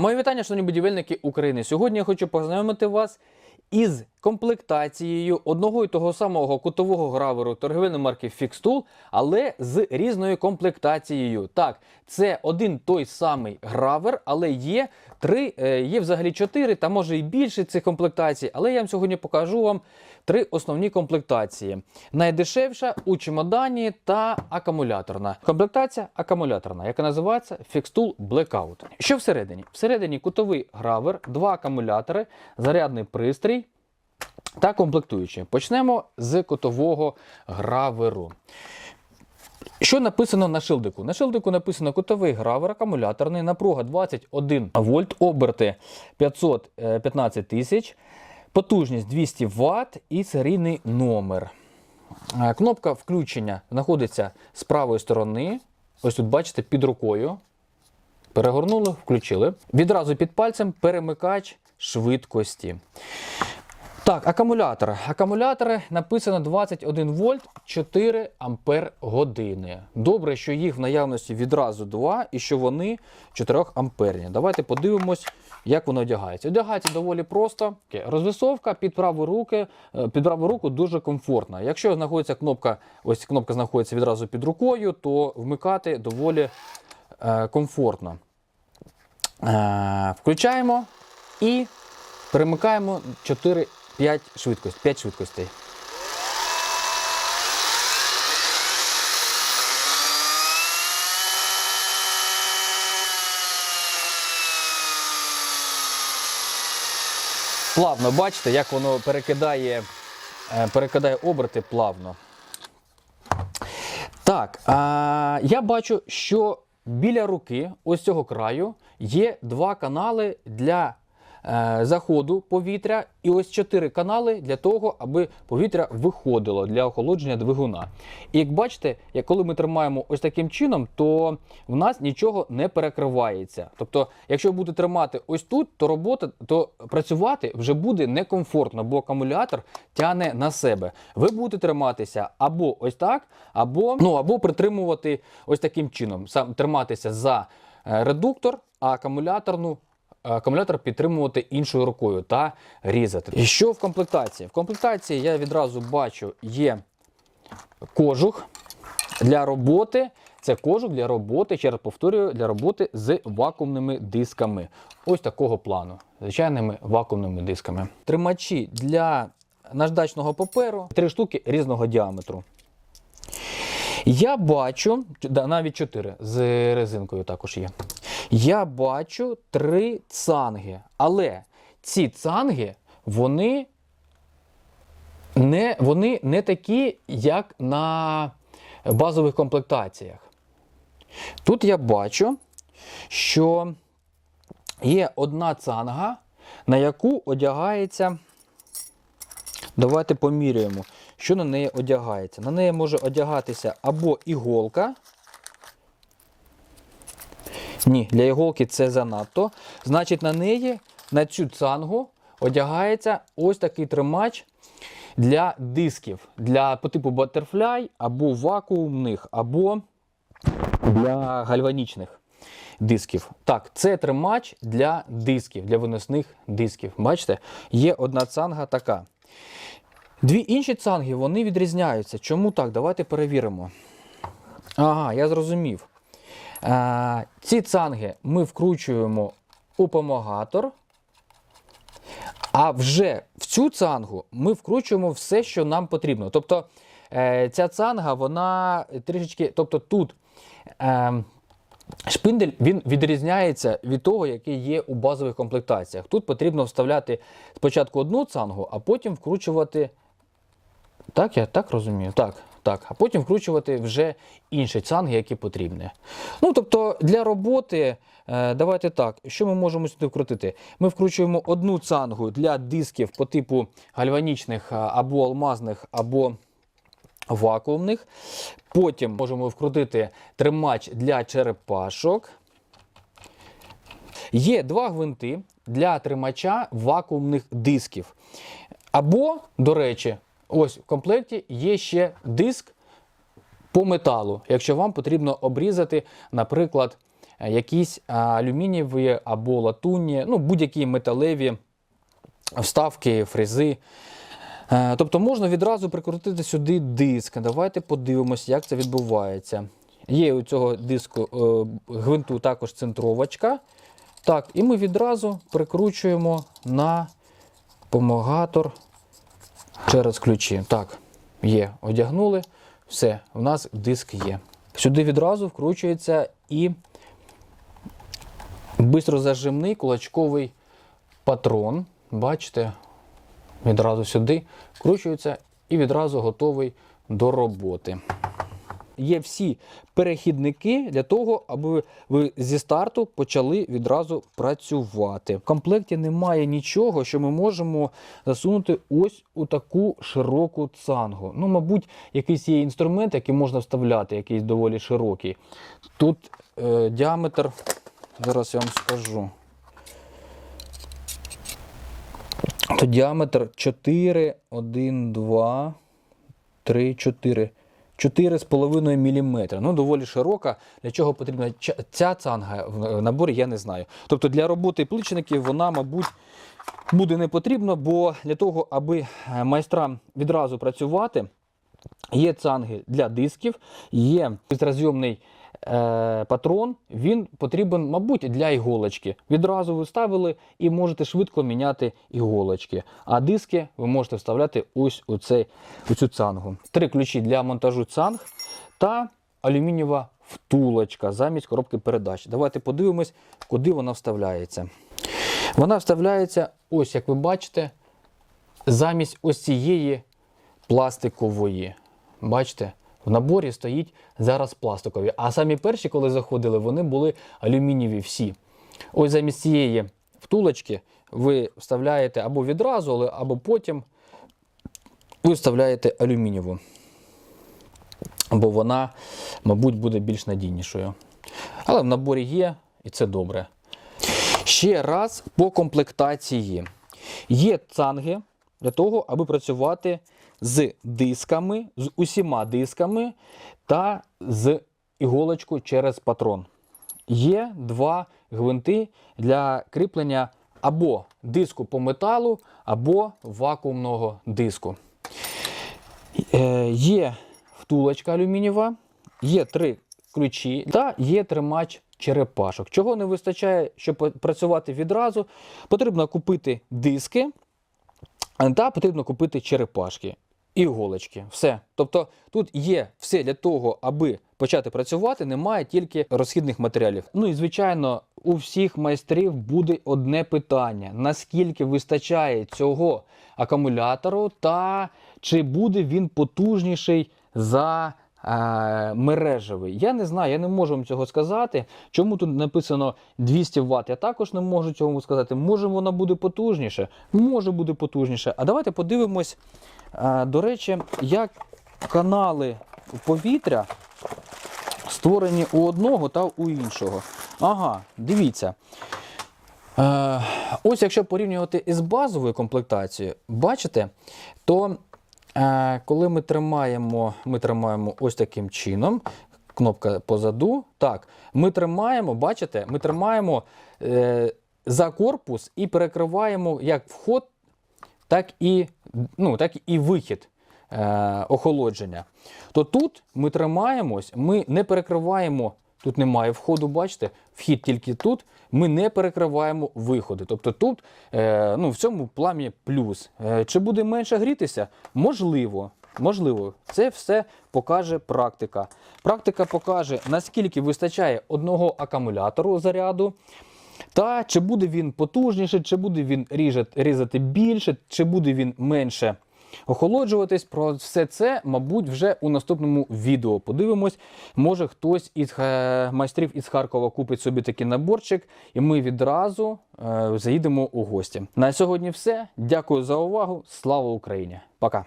Моє вітання, шановні будівельники України. Сьогодні я хочу познайомити вас із комплектацією одного і того самого кутового граверу торгівельної марки Fixtool, але з різною комплектацією. Так, це один той самий гравер, але є три, е, є взагалі чотири, та може і більше цих комплектацій. Але я вам сьогодні покажу вам три основні комплектації: найдешевша у чемодані та акумуляторна. Комплектація акумуляторна, яка називається Fixtool Blackout. Що всередині? Всередині кутовий гравер, два акумулятори, зарядний пристрій та комплектуючі. Почнемо з кутового граверу. Що написано на шилдику? На шилдику написано кутовий гравер акумуляторний, напруга 21 вольт, оберти 515 тисяч, потужність 200 Вт і серійний номер. Е, Кнопка включення знаходиться з правої сторони. Ось тут бачите під рукою. Перегорнули, включили. Відразу під пальцем перемикач швидкості. Так, акумулятор. Акумулятори написано 21 вольт 4 ампер години. Добре, що їх в наявності відразу два і що вони 4 амперні. Давайте подивимось, як воно одягається. Одягається доволі просто. Розвисовка під праву руки, е, під праву руку дуже комфортна. Якщо знаходиться кнопка, ось кнопка знаходиться відразу під рукою, то вмикати доволі е, комфортно. Е, включаємо і перемикаємо 4 5 швидкостей. 5 швидкостей. Плавно, бачите, як воно перекидає, е, перекидає оберти плавно. Так, а, я бачу, що біля руки, ось цього краю, є два канали для заходу повітря, і ось чотири канали для того, аби повітря виходило для охолодження двигуна. І як бачите, коли ми тримаємо ось таким чином, то в нас нічого не перекривається. Тобто, якщо ви будете тримати ось тут, то робота, то працювати вже буде некомфортно, бо акумулятор тягне на себе. Ви будете триматися або ось так, або, ну, або притримувати ось таким чином. Сам триматися за е, редуктор, а акумуляторну акумулятор підтримувати іншою рукою та різати. І що в комплектації? В комплектації я відразу бачу є кожух для роботи. Це кожух для роботи, ще раз повторюю, для роботи з вакуумними дисками. Ось такого плану, звичайними вакуумними дисками. Тримачі для наждачного паперу, три штуки різного діаметру. Я бачу, навіть чотири з резинкою також є. Я бачу три цанги, але ці цанги, вони не, вони не такі, як на базових комплектаціях. Тут я бачу, що є одна цанга, на яку одягається. Давайте поміряємо, що на неї одягається. На неї може одягатися або іголка. Ні, для іголки це занадто. Значить, на неї, на цю цангу, одягається ось такий тримач для дисків. Для по типу Butterfly, або вакуумних, або для гальванічних дисків. Так, це тримач для дисків, для виносних дисків. Бачите, є одна цанга така. Дві інші цанги вони відрізняються. Чому так? Давайте перевіримо. Ага, я зрозумів. Ці цанги ми вкручуємо у помагатор, а вже в цю цангу ми вкручуємо все, що нам потрібно. Тобто е, ця цанга, вона трішечки, тобто тут. Е, Шпиндель він відрізняється від того, який є у базових комплектаціях. Тут потрібно вставляти спочатку одну цангу, а потім вкручувати. Так, я так розумію? Так, так. А потім вкручувати вже інші цанги, які потрібні. Ну, тобто, для роботи, е, давайте так, що ми можемо сюди вкрутити? Ми вкручуємо одну цангу для дисків по типу гальванічних або алмазних, або вакуумних. Потім можемо вкрутити тримач для черепашок. Є два гвинти для тримача вакуумних дисків. Або, до речі, ось в комплекті є ще диск по металу, якщо вам потрібно обрізати, наприклад, е, якісь алюмінієві або латунні, ну будь-які металеві вставки, фрези. Е, Тобто можна відразу прикрутити сюди диск. Давайте подивимося, як це відбувається. Є у цього диску е, гвинту також центровочка. Так, і ми відразу прикручуємо на помагатор через ключі. Так, є, одягнули. Все, у нас диск є. Сюди відразу вкручується і бистрозажимний кулачковий патрон. Бачите, відразу сюди вкручується і відразу готовий до роботи. Є всі перехідники для того, аби ви зі старту почали відразу працювати. В комплекті немає нічого, що ми можемо засунути ось у таку широку цангу. Ну, мабуть, якийсь є інструмент, який можна вставляти, якийсь доволі широкий. Тут е, діаметр, зараз я вам скажу. Тут діаметр 4, 1, 2, 3, 4. 4,5 мм. Ну, доволі широка. Для чого потрібна ця цанга в наборі, я не знаю. Тобто для роботи плечників вона, мабуть, буде не потрібна, бо для того, аби е, майстрам відразу працювати, є цанги для дисків, є підразйомний е, патрон, він потрібен, мабуть, для іголочки. Відразу ви ставили і можете швидко міняти іголочки. А диски ви можете вставляти ось у, цей, у цю цангу. Три ключі для монтажу цанг та алюмінієва втулочка замість коробки передач. Давайте подивимось, куди вона вставляється. Вона вставляється, ось як ви бачите, замість ось цієї пластикової. Бачите, в наборі стоїть зараз пластикові. А самі перші, коли заходили, вони були алюмінієві всі. Ось замість цієї втулочки ви вставляєте або відразу, або потім ви вставляєте алюмінієву. Бо вона, мабуть, буде більш надійнішою. Але в наборі є, і це добре. Ще раз по комплектації. Є цанги для того, аби працювати з дисками, з усіма дисками та з іголочкою через патрон. Є два гвинти для кріплення або диску по металу, або вакуумного диску. Е, Є втулочка алюмінієва, є три ключі та є тримач черепашок. Чого не вистачає, щоб працювати відразу, потрібно купити диски та потрібно купити черепашки іголочки. Все. Тобто тут є все для того, аби почати працювати, немає тільки розхідних матеріалів. Ну і звичайно, у всіх майстрів буде одне питання: наскільки вистачає цього акумулятору, та чи буде він потужніший за мережевий. Я не знаю, я не можу вам цього сказати. Чому тут написано 200 Вт? Я також не можу цього сказати. Може воно буде потужніше? Може буде потужніше. А давайте подивимось, е, до речі, як канали повітря створені у одного та у іншого. Ага, дивіться. Е, ось якщо порівнювати із базовою комплектацією, бачите, то е, коли ми тримаємо, ми тримаємо ось таким чином, кнопка позаду, так, ми тримаємо, бачите, ми тримаємо е, за корпус і перекриваємо як вход, так і, ну, так і вихід е, охолодження. То тут ми тримаємось, ми не перекриваємо. Тут немає входу, бачите, вхід тільки тут. Ми не перекриваємо виходи. Тобто тут е, ну, в цьому пламі плюс. Е, чи буде менше грітися? Можливо. Можливо, це все покаже практика. Практика покаже, наскільки вистачає одного акумулятору заряду, та чи буде він потужніше, чи буде він різати, більше, чи буде він менше охолоджуватись. Про все це, мабуть, вже у наступному відео подивимось. Може хтось із е, майстрів із Харкова купить собі такий наборчик, і ми відразу е, заїдемо у гості. На сьогодні все. Дякую за увагу. Слава Україні! Пока!